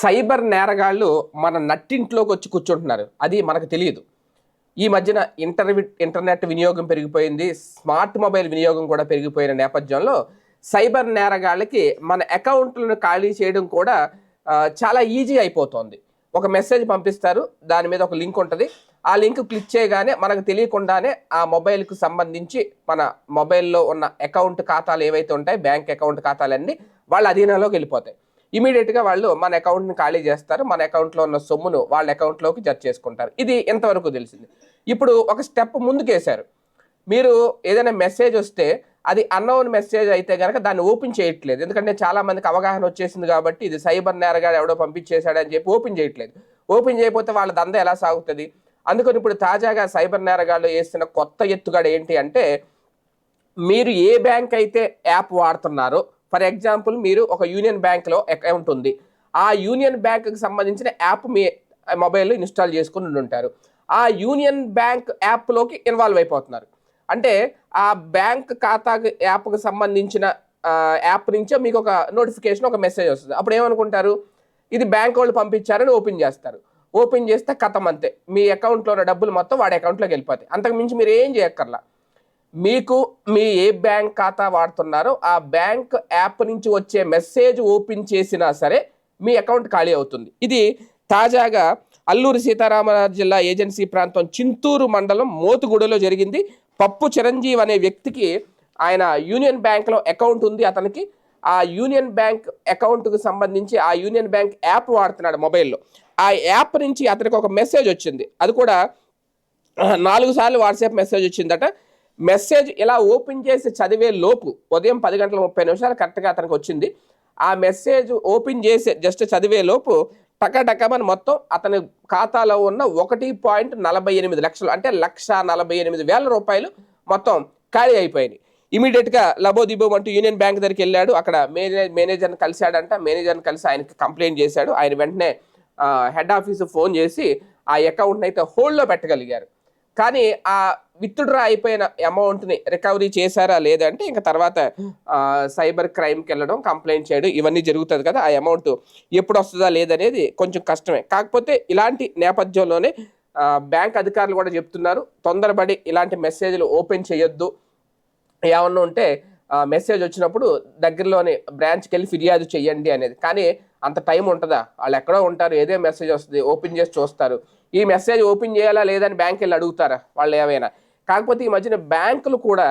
Cyber నేరగాళ్ళు మన నట్టింట్లోకి వచ్చి కూర్చుంటున్నారు. అది మనకు తెలియదు. ఈ మధ్యన ఇంటర్ ఇంటర్నెట్ వినియోగం పెరిగిపోయింది. స్మార్ట్ మొబైల్ వినియోగం కూడా పెరిగిపోయిన నేపథ్యంలో సైబర్ నేరగాళ్ళకి మన అకౌంట్లను ఖాళీ చేయడం కూడా చాలా ఈజీ అయిపోతుంది. ఒక మెసేజ్ పంపిస్తారు. దాని మీద ఒక లింక్ ఉంటుంది. ఆ లింక్ క్లిక్ చేయగానే మనకు తెలియకుండానే ఆ మొబైల్కు సంబంధించి మన మొబైల్లో ఉన్న అకౌంట్ ఖాతాలు ఏవైతే ఉంటాయి బ్యాంక్ అకౌంట్ ఖాతాలన్నీ వాళ్ళ అధీనంలోకి వెళ్ళిపోతాయి. ఇమీడియట్గా వాళ్ళు మన అకౌంట్ని ఖాళీ చేస్తారు. మన అకౌంట్లో ఉన్న సొమ్మును వాళ్ళ అకౌంట్లోకి జడ్జ్ చేసుకుంటారు. ఇది ఎంతవరకు తెలిసింది? ఇప్పుడు ఒక స్టెప్ ముందుకేశారు. మీరు ఏదైనా మెసేజ్ వస్తే అది అన్నోన్ మెసేజ్ అయితే కనుక దాన్ని ఓపెన్ చేయట్లేదు. ఎందుకంటే చాలా మందికి అవగాహన వచ్చేసింది కాబట్టి ఇది సైబర్ నేరగాడు ఎవడో పంపించేశాడని చెప్పి ఓపెన్ చేయట్లేదు. ఓపెన్ చేయకపోతే వాళ్ళ దంద ఎలా సాగుతుంది? అందుకని ఇప్పుడు తాజాగా సైబర్ నేరగాళ్ళు వేసిన కొత్త ఎత్తుగాడు ఏంటి అంటే మీరు ఏ బ్యాంక్ అయితే యాప్ వాడుతున్నారో ఫర్ ఎగ్జాంపుల్ మీరు ఒక యూనియన్ బ్యాంక్లో అకౌంట్ ఉంది ఆ యూనియన్ బ్యాంక్కి సంబంధించిన యాప్ మీ మొబైల్లో ఇన్స్టాల్ చేసుకుని ఉండి ఉంటారు ఆ యూనియన్ బ్యాంక్ యాప్లోకి ఇన్వాల్వ్ అయిపోతున్నారు. అంటే ఆ బ్యాంక్ ఖాతాకి యాప్కి సంబంధించిన యాప్ నుంచే మీకు ఒక నోటిఫికేషన్ ఒక మెసేజ్ వస్తుంది. అప్పుడు ఏమనుకుంటారు? ఇది బ్యాంక్ వాళ్ళు పంపించారని ఓపెన్ చేస్తారు. ఓపెన్ చేస్తే కథం అంతే. మీ అకౌంట్లో ఉన్న డబ్బులు మొత్తం వాడి అకౌంట్లోకి వెళ్ళిపోతాయి. అంతకు మించి మీరు ఏం చేయక్కర్లా. మీకు మీ ఏ బ్యాంక్ ఖాతా వాడుతున్నారో ఆ బ్యాంక్ యాప్ నుంచి వచ్చే మెసేజ్ ఓపెన్ చేసినా సరే మీ అకౌంట్ ఖాళీ అవుతుంది. ఇది తాజాగా అల్లూరి సీతారామరాజు జిల్లా ఏజెన్సీ ప్రాంతం చింతూరు మండలం మోతుగూడలో జరిగింది. పప్పు చిరంజీవి అనే వ్యక్తికి ఆయన యూనియన్ బ్యాంక్లో అకౌంట్ ఉంది. అతనికి ఆ యూనియన్ బ్యాంక్ అకౌంట్కు సంబంధించి ఆ యూనియన్ బ్యాంక్ యాప్ వాడుతున్నాడు మొబైల్లో. ఆ యాప్ నుంచి అతనికి ఒక మెసేజ్ వచ్చింది. అది కూడా నాలుగు సార్లు వాట్సాప్ మెసేజ్ వచ్చిందట. మెసేజ్ ఇలా ఓపెన్ చేసి చదివే లోపు ఉదయం పది గంటల ముప్పై నిమిషాలు కరెక్ట్గా అతనికి వచ్చింది. ఆ మెసేజ్ ఓపెన్ చేసి జస్ట్ చదివే లోపు టకటకమని మొత్తం అతని ఖాతాలో ఉన్న ఒకటి పాయింట్ నలభై ఎనిమిది లక్షలు అంటే లక్ష నలభై ఎనిమిది వేల రూపాయలు మొత్తం ఖాళీ అయిపోయినాయి. ఇమీడియట్గా లబోదిబో అంటూ యూనియన్ బ్యాంక్ దగ్గరికి వెళ్ళాడు. అక్కడ మేనేజ్ మేనేజర్ని కలిశాడంట. మేనేజర్ని కలిసి ఆయనకి కంప్లైంట్ చేశాడు. ఆయన వెంటనే హెడ్ ఆఫీస్ ఫోన్ చేసి ఆ అకౌంట్ని అయితే హోల్డ్లో పెట్టగలిగారు. కానీ ఆ విత్డ్రా అయిపోయిన అమౌంట్ని రికవరీ చేశారా లేదంటే ఇంకా తర్వాత సైబర్ క్రైమ్కి వెళ్ళడం కంప్లైంట్ చేయడం ఇవన్నీ జరుగుతుంది కదా ఆ అమౌంట్ ఎప్పుడు వస్తుందా లేదనేది కొంచెం కష్టమే. కాకపోతే ఇలాంటి నేపథ్యంలోనే బ్యాంక్ అధికారులు కూడా చెప్తున్నారు తొందరపడి ఇలాంటి మెసేజ్లు ఓపెన్ చేయొద్దు. ఏమన్నా ఉంటే మెసేజ్ వచ్చినప్పుడు దగ్గరలోని బ్రాంచ్కి వెళ్ళి ఫిర్యాదు చేయండి అనేది. కానీ అంత టైం ఉంటుందా? వాళ్ళు ఎక్కడో ఉంటారు ఏదే మెసేజ్ వస్తుంది ఓపెన్ చేసి చూస్తారు. ఈ మెసేజ్ ఓపెన్ చేయాలా లేదని బ్యాంక్ వెళ్ళి అడుగుతారా వాళ్ళు ఏమైనా? కాకపోతే ఈ మధ్యన బ్యాంకులు కూడా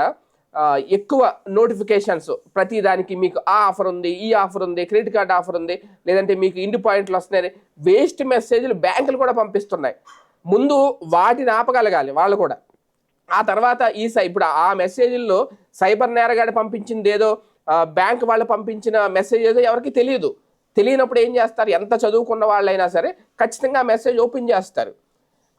ఎక్కువ నోటిఫికేషన్స్ ప్రతి దానికి మీకు ఆ ఆఫర్ ఉంది ఈ ఆఫర్ ఉంది క్రెడిట్ కార్డ్ ఆఫర్ ఉంది లేదంటే మీకు ఇండి పాయింట్లు వస్తున్నాయి వేస్ట్ మెసేజ్లు బ్యాంకులు కూడా పంపిస్తున్నాయి. ముందు వాటిని ఆపగలగాలి వాళ్ళు కూడా. ఆ తర్వాత ఈ సై ఇప్పుడు ఆ మెసేజ్ల్లో సైబర్ నేరగాడు పంపించింది ఏదో బ్యాంక్ వాళ్ళు పంపించిన మెసేజ్ ఏదో ఎవరికి తెలియదు. తెలియనప్పుడు ఏం చేస్తారు? ఎంత చదువుకున్న వాళ్ళైనా సరే ఖచ్చితంగా మెసేజ్ ఓపెన్ చేస్తారు.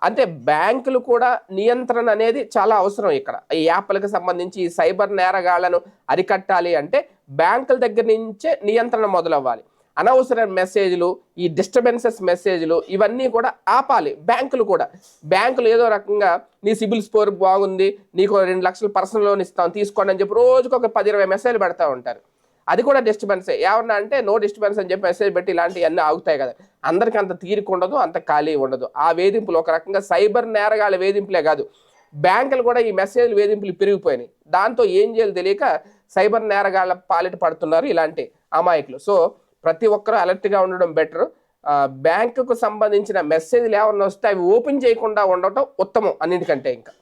అంటే బ్యాంకులు కూడా నియంత్రణ అనేది చాలా అవసరం ఇక్కడ. ఈ యాప్లకు సంబంధించి ఈ సైబర్ నేరగాళ్ళను అరికట్టాలి అంటే బ్యాంకుల దగ్గర నుంచే నియంత్రణ మొదలవ్వాలి. అనవసర మెసేజ్లు ఈ డిస్టర్బెన్సెస్ మెసేజ్లు ఇవన్నీ కూడా ఆపాలి బ్యాంకులు కూడా. బ్యాంకులు ఏదో రకంగా నీ సిబిల్ స్కోర్ బాగుంది నీకు రెండు లక్షలు పర్సనల్ లోన్ ఇస్తాం తీసుకోండి అని చెప్పి రోజుకు ఒక పది ఇరవై మెసేజ్లు పెడతా ఉంటారు. అది కూడా డిస్టర్బెన్సే ఏమన్నా అంటే నో డిస్టర్బెన్స్ అని చెప్పి మెసేజ్ పెట్టి ఇలాంటివన్నీ ఆగుతాయి కదా. అందరికీ అంత తీరిక ఉండదు అంత ఖాళీ ఉండదు. ఆ వేధింపులు ఒక రకంగా సైబర్ నేరగాల వేధింపులే కాదు. బ్యాంకులు కూడా ఈ మెసేజ్ వేధింపులు పెరిగిపోయినాయి. దాంతో ఏం చేయాలి తెలియక సైబర్ నేరగాళ్ళ పాలిట పడుతున్నారు ఇలాంటి అమాయకులు. సో ప్రతి ఒక్కరూ అలర్ట్గా ఉండడం బెటర్. బ్యాంకుకు సంబంధించిన మెసేజ్లు ఏమన్నా వస్తే అవి ఓపెన్ చేయకుండా ఉండటం ఉత్తమం అన్నిటికంటే ఇంకా.